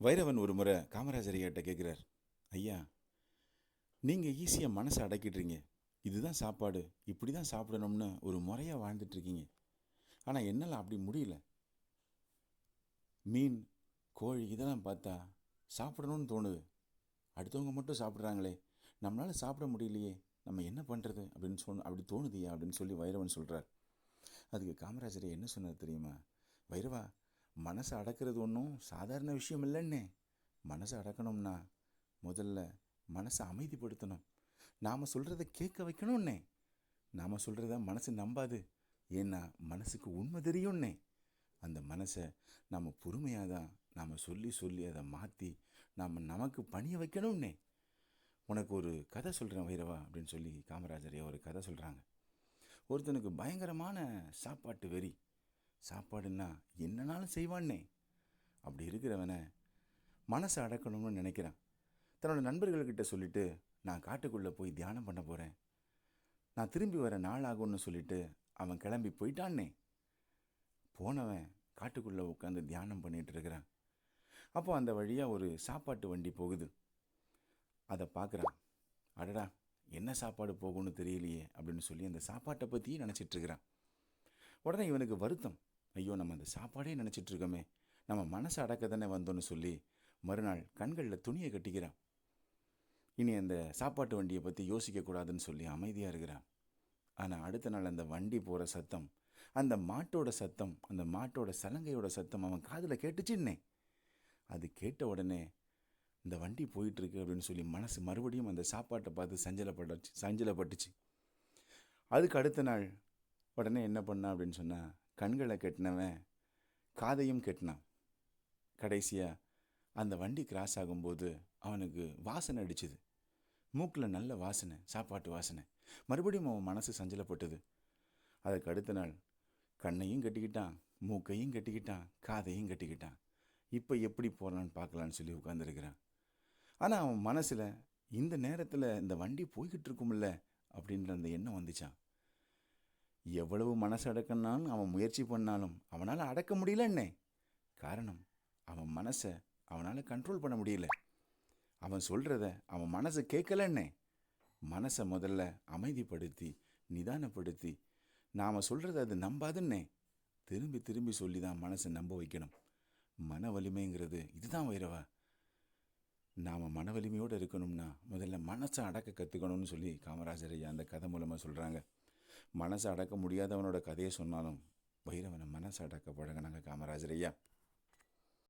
வைரவன் ஒரு முறை காமராஜர் ஐயாட்ட கேட்குறார் ஐயா நீங்கள் ஈஸியாக மனசை அடக்கிடுறீங்க. இதுதான் சாப்பாடு. இப்படி தான் சாப்பிடணும்னு ஒரு முறையாக வாழ்ந்துட்டுருக்கீங்க. ஆனால் என்னால் அப்படி முடியல. மீன் கோழி இதெல்லாம் பார்த்தா சாப்பிடணும்னு தோணுது. அடுத்தவங்க மட்டும் சாப்பிட்றாங்களே. நம்மளால் சாப்பிட முடியலையே. நம்ம என்ன பண்ணுறது அப்படின்னு சொன்ன அப்படி தோணுதியா அப்படின்னு சொல்லி வைரவன் சொல்கிறார் அதுக்கு காமராஜர் என்ன சொன்னார் தெரியுமா? வைரவா மனசை அடக்கிறது ஒன்றும் சாதாரண விஷயம் இல்லைன்னே. மனசை அடக்கணும்னா முதல்ல மனசை அமைதிப்படுத்தணும். நாம் சொல்கிறத கேட்க வைக்கணும்னே. நாம் சொல்கிறத மனசு நம்பாது. ஏன்னா மனசுக்கு உண்மை தெரியும்னே. அந்த மனசை நாம் பொறுமையாக தான் நாம் சொல்லி சொல்லி அதை மாற்றி நாம் நமக்கு பணிய வைக்கணும்னே. உனக்கு ஒரு கதை சொல்கிறேன் வைரவா அப்படின்னு சொல்லி காமராஜரையா ஒரு கதை சொல்கிறாங்க ஒருத்தனுக்கு பயங்கரமான சாப்பாட்டு வெறி. சாப்பாடுன்னா என்னனாலும் செய்வான்னே. அப்படி இருக்கிறவனை மனசை அடக்கணும்னு நினைக்கிறான். தன்னோட நண்பர்கள்கிட்ட சொல்லிட்டு நான் காட்டுக்குள்ளே போய் தியானம் பண்ண போகிறேன் நான் திரும்பி வர நாள் ஆகும்னு சொல்லிட்டு அவன் கிளம்பி போயிட்டான்னே. போனவன் காட்டுக்குள்ளே உட்காந்து தியானம் பண்ணிகிட்டு இருக்கிறான். அப்போ அந்த வழியாக ஒரு சாப்பாட்டு வண்டி போகுது. அதை பார்க்குறான் அடடா என்ன சாப்பாடு போகும்னு தெரியலையே அப்படின்னு சொல்லி அந்த சாப்பாட்டை பற்றியும் நினச்சிட்ருக்கிறான் உடனே இவனுக்கு வருத்தம். ஐயோ நம்ம அந்த சாப்பாடே நினச்சிட்டு இருக்கோமே. நம்ம மனசை அடக்க தானே வந்தோன்னு சொல்லி மறுநாள் கண்களில் துணியை கட்டிக்கிறான். இனி அந்த சாப்பாட்டு வண்டியை பற்றி யோசிக்கக்கூடாதுன்னு சொல்லி அமைதியாக இருக்கிறான். ஆனால் அடுத்த நாள் அந்த வண்டி போகிற சத்தம் அந்த மாட்டோட சத்தம் அந்த மாட்டோட சலங்கையோட சத்தம் அவன் காதில் கேட்டுச்சின்னே. அது கேட்ட உடனே இந்த வண்டி போயிட்டுருக்கு அப்படின்னு சொல்லி மனசு மறுபடியும் அந்த சாப்பாட்டை பார்த்து சஞ்சலப்பட்டுச்சு சஞ்சலப்பட்டுச்சு. அதுக்கு அடுத்த நாள் உடனே என்ன பண்ணான் அப்படின்னு சொன்னால் கண்களை கட்டினவன் காதையும் கட்டினான். கடைசியாக அந்த வண்டி கிராஸ் ஆகும்போது அவனுக்கு வாசனை அடிச்சுது. மூக்கில் நல்ல வாசனை சாப்பாட்டு வாசனை. மறுபடியும் அவன் மனசு சஞ்சலப்பட்டது. அதுக்கு அடுத்த நாள் கண்ணையும் கட்டிக்கிட்டான் மூக்கையும் கட்டிக்கிட்டான் காதையும் கட்டிக்கிட்டான். இப்போ எப்படி போகலான்னு பார்க்கலான்னு சொல்லி உட்காந்துருக்கிறான் ஆனால் அவன் மனசில் இந்த நேரத்தில் இந்த வண்டி போய்கிட்டு இருக்கும்ல அப்படின்ற அந்த எண்ணம் வந்துச்சான் எவ்வளவு மனசு அடக்கணும்னாலும் அவன் முயற்சி பண்ணாலும் அவனால் அடக்க முடியலன்னே காரணம் அவன் மனசை அவனால் கண்ட்ரோல் பண்ண முடியல. அவன் சொல்கிறத அவன் மனசை கேட்கலன்னே மனசை முதல்ல அமைதிப்படுத்தி நிதானப்படுத்தி நாம் சொல்கிறத அது நம்பாதுன்னே திரும்பி திரும்பி சொல்லி தான் மனசை நம்ப வைக்கணும். மன வலிமைங்கிறது இதுதான் வைரவா. நாம் மன வலிமையோடு இருக்கணும்னா முதல்ல மனசை அடக்க கற்றுக்கணும்னு சொல்லி காமராஜர் ஐயா அந்த கதை மூலமாக சொல்கிறாங்க மனசை அடக்க முடியாதவனோட கதையை சொன்னாலும் வைரவனை மனசை அடக்க பழகினாங்க காமராஜர் ஐயா.